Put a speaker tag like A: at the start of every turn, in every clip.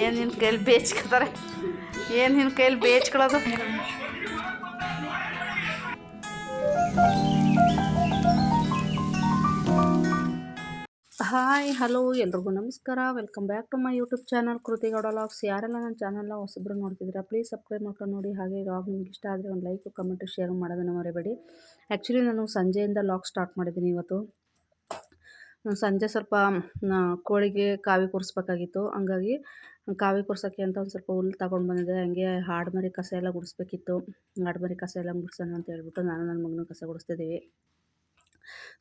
A: ಏನು ನಿನ್ನ ಕೈಲಿ ಬೇಚ್ಕೊತಾರೆ? ಏನು ನಿನ್ನ ಕೈಲಿ ಬೇಚ್ಕೊಳೋದು ಹಾಯ್, ಹಲೋ, ಎಲ್ರಿಗೂ ನಮಸ್ಕಾರ. Welcome back to my YouTube channel Kriti Gowda logs ಯಾರೆಲ್ಲ ನನ್ನ ಚಾನಲ್ನ ಹೊಸಬ್ರು ನೋಡ್ತಿದ್ದೀರಾ ಪ್ಲೀಸ್ ಸಬ್ಸ್ಕ್ರೈಬ್ ಮಾಡ್ಕೊಂಡು ನೋಡಿ. ಹಾಗೆ ಲಾಗ್ ನಿಮ್ಗೆ ಇಷ್ಟ ಆದರೆ ಒಂದು ಲೈಕ್ ಕಮೆಂಟ್ ಶೇರ್ ಮಾಡೋದನ್ನು ಮರಿಬೇಡಿ. ಆ್ಯಕ್ಚುಲಿ ನಾನು ಸಂಜೆಯಿಂದ ಲಾಗ್ ಸ್ಟಾರ್ಟ್ ಮಾಡಿದ್ದೀನಿ ಇವತ್ತು. ಸಂಜೆ ಸ್ವಲ್ಪ ಕೋಳಿಗೆ ಕಾವಿ ಕೂರಿಸ್ಬೇಕಾಗಿತ್ತು. ಹಂಗಾಗಿ ಕಾವಿ ಕೂರ್ಸೋಕ್ಕೆ ಅಂತ ಒಂದು ಸ್ವಲ್ಪ ಹುಲ್ಲು ತಗೊಂಡು ಬಂದಿದ್ದೆ ಹಂಗೆ ಹಾಡು ಕಸ ಎಲ್ಲ ಗುಡಿಸ್ಬೇಕಿತ್ತು. ಹಾಡು ಕಸ ಎಲ್ಲ ಗುಡಿಸೋಣ ಅಂತ ಹೇಳ್ಬಿಟ್ಟು ನಾನು ನನ್ನ ಮಗನೂ ಕಸ ಗುಡಿಸ್ತಿದ್ದೀವಿ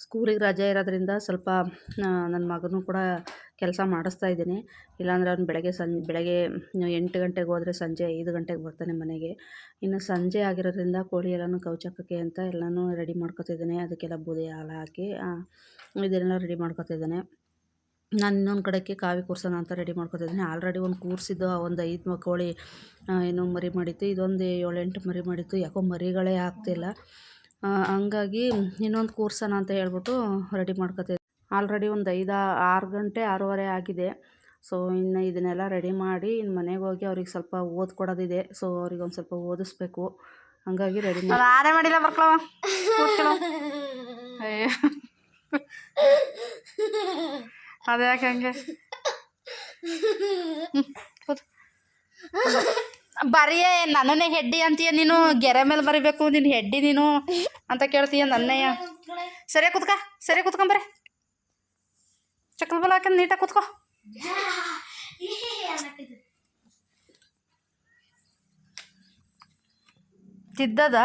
A: ಸ್ಕೂಲಿಗೆ ರಜೆ ಇರೋದ್ರಿಂದ ಸ್ವಲ್ಪ ನನ್ನ ಮಗನೂ ಕೂಡ ಕೆಲಸ ಮಾಡಿಸ್ತಾ ಇದ್ದೀನಿ. ಇಲ್ಲಾಂದರೆ ಅವ್ನು ಬೆಳಗ್ಗೆ ಸಂ ಬೆಳಗ್ಗೆ ಎಂಟು ಗಂಟೆಗೆ ಹೋದರೆ ಸಂಜೆ ಐದು ಗಂಟೆಗೆ ಬರ್ತಾನೆ ಮನೆಗೆ. ಇನ್ನು ಸಂಜೆ ಆಗಿರೋದ್ರಿಂದ ಕೋಳಿ ಎಲ್ಲನೂ ಕೌಚಕ್ಕಕ್ಕೆ ಅಂತ ಎಲ್ಲನೂ ರೆಡಿ ಮಾಡ್ಕೊತಿದ್ದಾನೆ. ಅದಕ್ಕೆಲ್ಲ ಬೂದಿ ಹಾಲು ಹಾಕಿ ಇದೆಲ್ಲ ರೆಡಿ ಮಾಡ್ಕೊತಿದ್ದಾನೆ. ನಾನು ಇನ್ನೊಂದು ಕಡೆಗೆ ಕಾವಿ ಕೂರ್ಸೋಣ ಅಂತ ರೆಡಿ ಮಾಡ್ಕೊತಿದ್ದೀನಿ. ಆಲ್ರೆಡಿ ಒಂದು ಕೂರಿಸಿದ್ದು ಒಂದು ಐದು ಕೋಳಿ ಏನೋ ಮರಿ ಮಾಡಿತ್ತು. ಇದೊಂದು ಏಳೆಂಟು ಮರಿ ಮಾಡಿತ್ತು. ಯಾಕೋ ಮರಿಗಳೇ ಆಗ್ತಿಲ್ಲ. ಹಂಗಾಗಿ ಇನ್ನೊಂದು ಕೂರ್ಸೋಣ ಅಂತ ಹೇಳ್ಬಿಟ್ಟು ರೆಡಿ ಮಾಡ್ಕೊತಿದ್ದೆ. ಆಲ್ರೆಡಿ ಒಂದು ಐದು ಆರು ಗಂಟೆ ಆರೂವರೆ ಆಗಿದೆ. ಸೊ ಇನ್ನು ಇದನ್ನೆಲ್ಲ ರೆಡಿ ಮಾಡಿ ಇನ್ನು ಮನೆಗೆ ಹೋಗಿ ಅವ್ರಿಗೆ ಸ್ವಲ್ಪ ಓದ್ಕೊಡೋದಿದೆ. ಸೊ ಅವ್ರಿಗೆ ಒಂದು ಸ್ವಲ್ಪ ಓದಿಸ್ಬೇಕು. ಹಂಗಾಗಿ ರೆಡಿ ಮಾಡಿ. ಆರೇ ಮಾಡಿಲ್ಲ ಬರ್ಕೊಳವ ಅಯ್ಯೋ. ಅದೇ ಯಾಕೆ ಹಂಗೆ? ಬರಿಯೇ, ನನ್ನನ್ನೇ ಹೆಡ್ಡಿ ಅಂತೀಯ ನೀನು? ಗೆರೆ ಮೇಲೆ ಬರಿಬೇಕು, ನಿನ್ನ ಹೆಡ್ಡಿ ನೀನು ಅಂತ ಕೇಳ್ತೀಯ ನನ್ನಯ್ಯ? ಸರಿ ಕುತ್ಕ ಸರಿ ಕುತ್ಕೊಂಬರೆ ಚಕ್ಕಲ್ ಬಲ ಹಾಕಿ ನೀಟಾಗಿ ಕುತ್ಕೋ. ತಿದ್ದದ?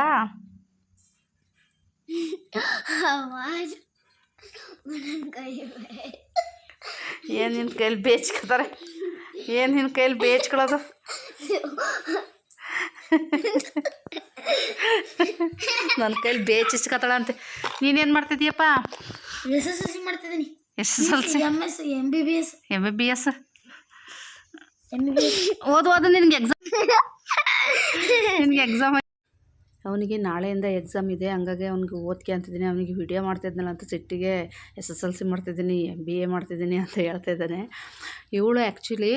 A: ಏನು ನಿನ್ನ ಕೈಲಿ ಬೇಚ್ಕೊತಾರೆ ಏನು ನಿನ್ನ ಕೈಲಿ ಬೇಚ್ಕೊಳ್ಳೋದು ನನ್ನ ಕೈಲಿ ಬೇಚಿಸ್ಕೊತಾಳ ಅಂತೆ. ನೀನೇನು ಮಾಡ್ತಿದ್ದೀಯಪ್ಪ?
B: ಎಸ್ ಎಸ್ ಎಲ್ ಸಿ ಮಾಡ್ತಿದ್ದೀನಿ.
A: S S L C?
B: M S M B B S.
A: M B B S?
B: M B B S.
A: ಓದು ಓದು ನಿನಗೆ ಎಕ್ಸಾಮ್ ನಿನ್ಗೆ ಎಕ್ಸಾಮ್ ಅವನಿಗೆ ನಾಳೆಯಿಂದ ಎಕ್ಸಾಮ್ ಇದೆ, ಹಂಗಾಗಿ ಅವ್ನಿಗೆ ಓದ್ಕೆ ಅಂತಿದ್ದೀನಿ, ಅವನಿಗೆ ವಿಡಿಯೋ ಮಾಡ್ತಿದ್ನಲ್ಲ ಅಂತ ಸಿಟ್ಟಿಗೆ ಎಸ್ ಎಸ್ ಎಲ್ ಸಿ ಮಾಡ್ತಿದ್ದೀನಿ ಬಿ ಎ ಮಾಡ್ತಿದ್ದೀನಿ ಅಂತ ಹೇಳ್ತಾ ಇದ್ದಾನೆ. ಇವಳು ಆ್ಯಕ್ಚುಲಿ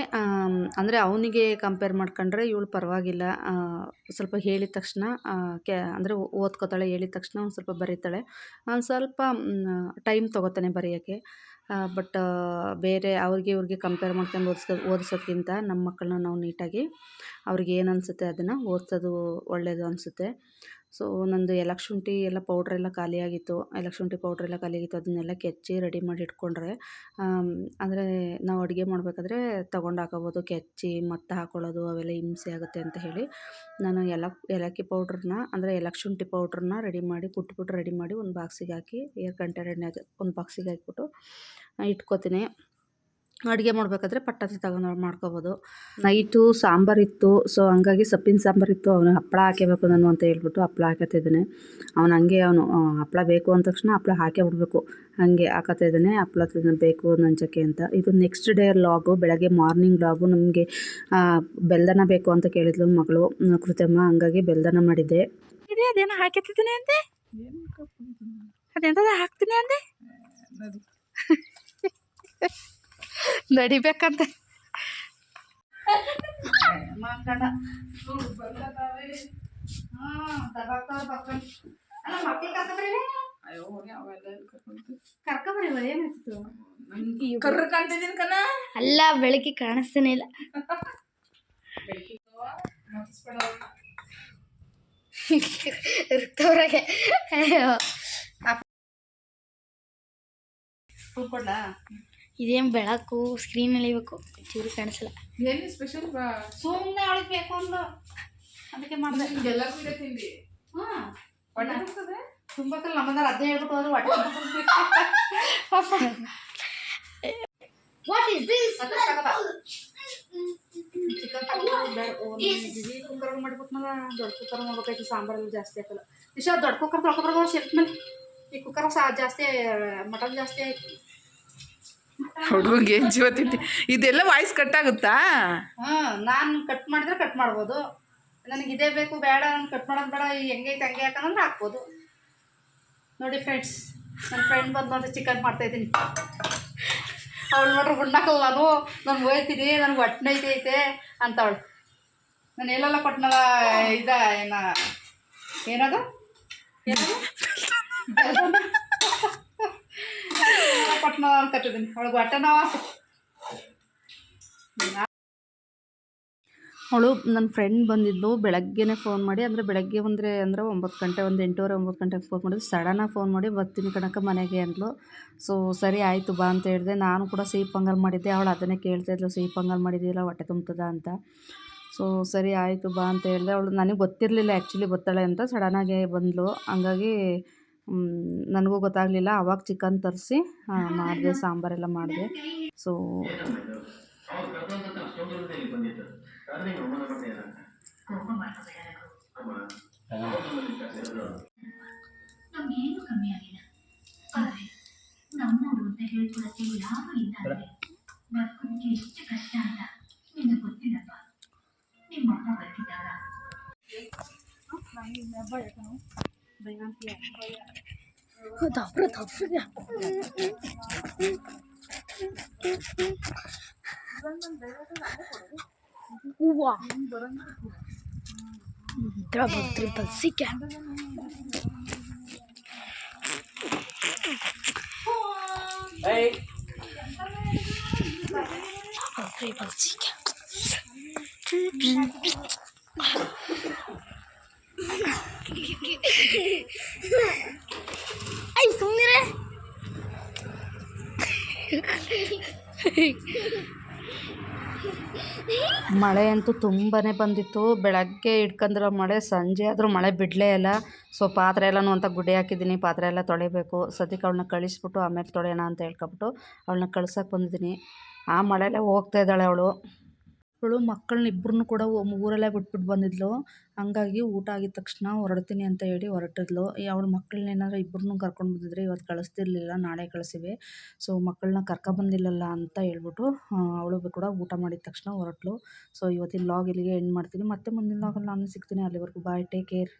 A: ಅಂದರೆ ಅವನಿಗೆ ಕಂಪೇರ್ ಮಾಡ್ಕೊಂಡ್ರೆ ಇವಳು ಪರವಾಗಿಲ್ಲ. ಸ್ವಲ್ಪ ಹೇಳಿದ ತಕ್ಷಣ ಕೆ, ಅಂದರೆ ಓದ್ಕೋತಾಳೆ, ಹೇಳಿದ ತಕ್ಷಣ ಒಂದು ಸ್ವಲ್ಪ ಬರೀತಾಳೆ. ಒಂದು ಸ್ವಲ್ಪ ಟೈಮ್ ತೊಗೋತಾನೆ ಬರೆಯೋಕ್ಕೆ. ಬಟ್ ಬೇರೆ ಅವ್ರಿಗೆ ಇವ್ರಿಗೆ ಕಂಪೇರ್ ಮಾಡ್ಕೊಂಡು ಓದಿಸೋ ಓದಿಸೋದ್ಕಿಂತ ನಮ್ಮ ಮಕ್ಕಳನ್ನ ನಾವು ನೀಟಾಗಿ ಅವ್ರಿಗೆ ಏನು ಅನಿಸುತ್ತೆ ಅದನ್ನು ಓದಿಸೋದು ಒಳ್ಳೆಯದು ಅನಿಸುತ್ತೆ. ಸೊ ನಂದು ಎಲಕ್ ಶುಂಠಿ ಎಲ್ಲ ಪೌಡ್ರ್ ಎಲ್ಲ ಖಾಲಿಯಾಗಿತ್ತು ಎಲಕ್ ಶುಂಠಿ ಪೌಡ್ರ್ ಎಲ್ಲ ಖಾಲಿಯಾಗಿತ್ತು ಅದನ್ನೆಲ್ಲ ಕೆಚ್ಚಿ ರೆಡಿ ಮಾಡಿ ಇಟ್ಕೊಂಡ್ರೆ ಅಂದರೆ ನಾವು ಅಡುಗೆ ಮಾಡಬೇಕಾದ್ರೆ ತೊಗೊಂಡು ಹಾಕೋಬೋದು. ಕೆಚ್ಚಿ, ಮತ್ತೆ ಹಾಕೊಳ್ಳೋದು ಅವೆಲ್ಲ ಹಿಂಸೆ ಆಗುತ್ತೆ ಅಂತ ಹೇಳಿ ನಾನು ಎಲ ಏಲಕ್ಕಿ ಪೌಡ್ರನ್ನ ಅಂದರೆ ಎಲಕ್ ಶುಂಠಿ ಪೌಡ್ರನ್ನ ರೆಡಿ ಮಾಡಿ ಕುಟ್ಬಿಟ್ಟು ರೆಡಿ ಮಾಡಿ ಒಂದು ಬಾಕ್ಸಿಗೆ ಹಾಕಿ ಏರ್ ಕಂಟೈನರ್ನಾಗ ಒಂದು ಬಾಕ್ಸಿಗೆ ಹಾಕ್ಬಿಟ್ಟು ಇಟ್ಕೋತೀನಿ. ಅಡುಗೆ ಮಾಡಬೇಕಾದ್ರೆ ಪಟ್ಟಂತ ತಗೊಂಡು ಮಾಡ್ಕೊಬೋದು. ನೈಟು ಸಾಂಬಾರಿತ್ತು ಸೊ ಹಂಗಾಗಿ ಸೊಪ್ಪಿನ ಸಾಂಬಾರಿತ್ತು ಅವನು ಹಪ್ಪಳ ಹಾಕೇಬೇಕು ನಾನು ಅಂತ ಹೇಳ್ಬಿಟ್ಟು ಹಪ್ಪಳ ಹಾಕತ್ತಿದ್ದಾನೆ. ಅವನು ಹಂಗೆ ಅವನು ಹಪ್ಪಳ ಬೇಕು ಅಂದ ತಕ್ಷಣ ಹಪ್ಪಳ ಹಾಕೇ ಬಿಡಬೇಕು. ಹಾಗೆ ಹಾಕತ್ತಿದ್ದಾನೆ ಹಪ್ಪಳ ತಿನ್ನ ಬೇಕು ನಂಚಕ್ಕೆ ಅಂತ. ಇದು ನೆಕ್ಸ್ಟ್ ಡೇ ಲಾಗು ಬೆಳಗ್ಗೆ ಮಾರ್ನಿಂಗ್ ಲಾಗು ನಮಗೆ ಬೆಲ್ದನ ಬೇಕು ಅಂತ ಕೇಳಿದ್ಲು ಮಗಳು ಕೃತಮ್ಮ. ಹಂಗಾಗಿ ಬೆಲ್ದನ ಮಾಡಿದ್ದೆ. ಇದೇ ಅದೇನೋ ಹಾಕಿತ್ತಿದ್ದೀನಿ ಅಂತೆ ಅದೆಂತದ ಹಾಕ್ತೀನಿ ಅಂದೆ? ನಡಿಬೇಕಂತ.
B: ಅಲ್ಲ ಬೆಳಗ್ಗೆ ಕಾಣಿಸ್ತಾನೆ ಇಲ್ಲ. ಋತುವ್ರಾಗೆ ಅಯ್ಯೋ. ಇದೇನು ಬೆಳಕು ಸ್ಕ್ರೀನ್ ಎಳಿಬೇಕು ಚೂರು ಕಾಣಿಸಲ್ಲ
C: ಏನು ಸ್ಪೆಷಲ್
A: ಸುಮ್ಮನೆ ಅವಳಿಗೆ ಬೇಕು ಅಂದ್ಲು ಅದಕ್ಕೆ ಮಾಡಿದೆ
C: ಎಲ್ಲರಿಗೂ ಇದೆ ತಿಂಡಿ
A: ಹಾಂ
C: ಹೊಟ್ಟೆ ತುಂಬ್ತದೆ?
A: ತುಂಬಕ್ಕಲ್ಲ ನಮ್ಮದಾರ ಅದೇ ಹೇಳ್ಬಿಟ್ಟು ಹೋದ್ರು ಹೊಟ್ಟೆ
B: what is this
A: chicken cooker ಮಾಡಿಬಿಟ್ನಲ್ಲ ದೊಡ್ಡ ಕುಕ್ಕರ್ ಮಾಡ್ಬೇಕಾಯ್ತು ಸಾಂಬಾರೆಲ್ಲ ಜಾಸ್ತಿ ಹಾಕಲ್ಲ ಇಷ್ಟ ದೊಡ್ಡ ಕುಕ್ಕರ್ ತೊಳ್ಕೊಬರ್ಬೋದು ಶೆಲ್ಫ್ ಮೇಲೆ ಈ ಕುಕ್ಕರ್ ಸಹ ಜಾಸ್ತಿ ಮಟನ್ ಜಾಸ್ತಿ ಆಯ್ತು
C: ಹುಡುಗಂಗೆ ಏನು ಜೀವ ಇದೆಲ್ಲ ವಾಯ್ಸ್ ಕಟ್ ಆಗುತ್ತಾ?
A: ಹಾಂ ನಾನು ಕಟ್ ಮಾಡಿದ್ರೆ ಕಟ್ ಮಾಡ್ಬೋದು. ನನಗೆ ಇದೇ ಬೇಕು ಬೇಡ ನಾನು ಕಟ್ ಮಾಡೋದು ಬೇಡ ಹೆಂಗೈತೆ ಹಂಗೆ ಹಾಕಂದ್ರೆ ಹಾಕ್ಬೋದು. ನೋಡಿ ಫ್ರೆಂಡ್ಸ್ ನನ್ನ ಫ್ರೆಂಡ್ ಬಂದು ಬಂದು ಚಿಕನ್ ಮಾಡ್ತಾಯಿದ್ದೀನಿ ಅವಳು ನೋಡ್ರಿ ಉಣ್ಣಾಕಲ್ಲ ನಾನು ನಾನು ಹೋಯ್ತೀನಿ ನನಗೆ ಹೊಟ್ಟೆ ಐತೆ ಅಂತವಳು. ನಾನು ಎಲ್ಲೆಲ್ಲ ಕೊಟ್ಟನಲ್ಲ ಇದ ಏನ ಏನದು? ಏನದು? ಅವಳು ನನ್ನ ಫ್ರೆಂಡ್ ಬಂದಿದ್ದು ಬೆಳಗ್ಗೆನೇ ಫೋನ್ ಮಾಡಿ, ಅಂದರೆ ಬೆಳಗ್ಗೆ ಬಂದರೆ ಅಂದರೆ ಒಂಬತ್ತು ಗಂಟೆ, ಒಂದು ಎಂಟೂವರೆ, ಒಂಬತ್ತು ಗಂಟೆಗೆ ಫೋನ್ ಮಾಡಿದ್ರು ಸಡನ್ನಾಗಿ ಫೋನ್ ಮಾಡಿ ಬರ್ತೀನಿ ಕಣಕ ಮನೆಗೆ ಅಂದ್ಲು. ಸೊ ಸರಿ ಆಯಿತು, ಬಾ ಅಂತ ಹೇಳಿದೆ. ನಾನು ಕೂಡ ಸಿಹಿ ಪೊಂಗಲ್ ಮಾಡಿದ್ದೆ. ಅವಳು ಅದನ್ನೇ ಕೇಳ್ತಾ ಇದ್ಲು, ಸಿಹಿ ಪೊಂಗಲ್ ಮಾಡಿದ್ದೀರಾ ಹೊಟ್ಟೆ ತುಂಬ್ತದ ಅಂತ. ಸೊ ಸರಿ ಆಯಿತು, ಬಾ ಅಂತ ಹೇಳಿದೆ. ಅವಳು ನನಗೆ ಗೊತ್ತಿರಲಿಲ್ಲ ಆ್ಯಕ್ಚುಲಿ ಬರ್ತಾಳೆ ಅಂತ. ಸಡನ್ನಾಗಿ ಬಂದಳು ಹಂಗಾಗಿ ನನಗೂ ಗೊತ್ತಾಗಲಿಲ್ಲ. ಅವಾಗ ಚಿಕನ್ ತರಿಸಿ ಮಾಡಿದೆ ಸಾಂಬಾರೆಲ್ಲ ಮಾಡಿದೆ. ಸೊ
D: ಅಂತ ಇಲ್ಲ ಎಷ್ಟು ಕಷ್ಟ. 나보다 더 쓰냐? 우와. 드라마 드림판
B: 쓰게. 에이. 드림판 쓰게.
A: ಮಳೆ ಅಂತೂ ತುಂಬಾ ಬಂದಿತ್ತು. ಬೆಳಗ್ಗೆ ಇಟ್ಕೊಂಡಿರೋ ಮಳೆ, ಸಂಜೆ ಆದರೂ ಮಳೆ ಬಿಡಲೇ ಇಲ್ಲ. ಸೊ, ಪಾತ್ರೆ ಎಲ್ಲನೂ ಅಂತ ಗುಡಿ ಹಾಕಿದ್ದೀನಿ. ಪಾತ್ರೆ ಎಲ್ಲ ತೊಳಿಬೇಕು. ಸದ್ಯಕ್ಕೆ ಅವಳನ್ನ ಕಳಿಸ್ಬಿಟ್ಟು ಆಮೇಲೆ ತೊಳೆಯೋಣ ಅಂತ ಹೇಳ್ಕೊಬಿಟ್ಟು ಅವಳನ್ನ ಕಳ್ಸೋಕೆ ಬಂದಿದ್ದೀನಿ. ಆ ಮಳೆಯಲ್ಲೇ ಹೋಗ್ತಾ ಇದ್ದಾಳೆ ಅವಳು. ಅವಳು ಮಕ್ಕಳನ್ನ ಇಬ್ಬರನ್ನು ಕೂಡ ಊರಲ್ಲೇ ಬಿಟ್ಬಿಟ್ಟು ಬಂದಿದ್ಲು. ಹಂಗಾಗಿ ಊಟ ಆಗಿದ ತಕ್ಷಣ ಹೊರಡ್ತೀನಿ ಅಂತ ಹೇಳಿ ಹೊರಟಿದ್ಲು. ಅವಳ ಮಕ್ಕಳನ್ನ ಏನಾದ್ರು ಇಬ್ಬರನ್ನು ಕರ್ಕೊಂಡು ಬಂದಿದ್ರೆ ಇವತ್ತು ಕಳಿಸ್ತಿರ್ಲಿಲ್ಲ, ನಾಳೆ ಕಳಿಸಿವೆ. ಸೊ ಮಕ್ಕಳನ್ನ ಕರ್ಕೊಬಂದಿಲ್ಲಲ್ಲ ಅಂತ ಹೇಳ್ಬಿಟ್ಟು ಅವಳು ಕೂಡ ಊಟ ಮಾಡಿದ ತಕ್ಷಣ ಹೊರಟ್ಲು. ಸೊ ಇವತ್ತಿನ ಲಾಗ್ ಇಲ್ಲಿಗೆ ಎಂಡ್ ಮಾಡ್ತೀನಿ. ಮತ್ತೆ ಮುಂದಿನ ಲಾಗಲ್ಲಿ ನಾನು ಸಿಗ್ತೀನಿ. ಅಲ್ಲಿವರೆಗೂ ಬಾಯ್ ಟೇಕ್ ಕೇರ್